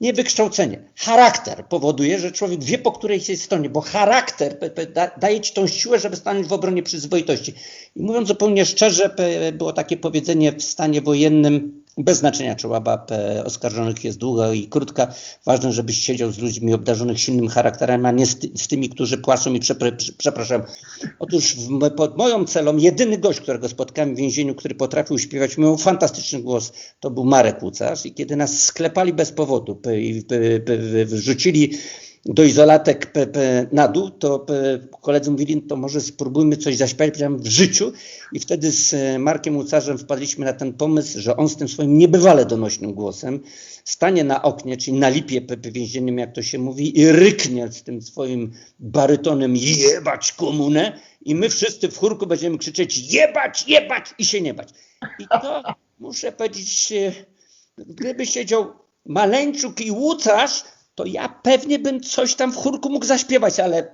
Nie wykształcenie. Charakter powoduje, że człowiek wie, po której się stronie, bo charakter daje ci tą siłę, żeby stanąć w obronie przyzwoitości. I mówiąc zupełnie szczerze, było takie powiedzenie w stanie wojennym, bez znaczenia, czy łaba pe- oskarżonych jest długa i krótka. Ważne, żebyś siedział z ludźmi obdarzonych silnym charakterem, a nie z, ty, z tymi, którzy płaczą i przepraszam. Otóż w, pod moją celą jedyny gość, którego spotkałem w więzieniu, który potrafił śpiewać, miał fantastyczny głos, to był Marek Łucarz. I kiedy nas sklepali bez powodu i wrzucili do izolatek na dół, to koledzy mówili, to może spróbujmy coś zaśpiewać w życiu. I wtedy z e, Markiem Łucarzem wpadliśmy na ten pomysł, że on z tym swoim niebywale donośnym głosem stanie na oknie, czyli na lipie więziennym, jak to się mówi, i ryknie z tym swoim barytonem jebać komunę i my wszyscy w chórku będziemy krzyczeć jebać, jebać i się nie bać. I to muszę powiedzieć, e, gdyby siedział Maleńczuk i Łucarz, to ja pewnie bym coś tam w chórku mógł zaśpiewać, ale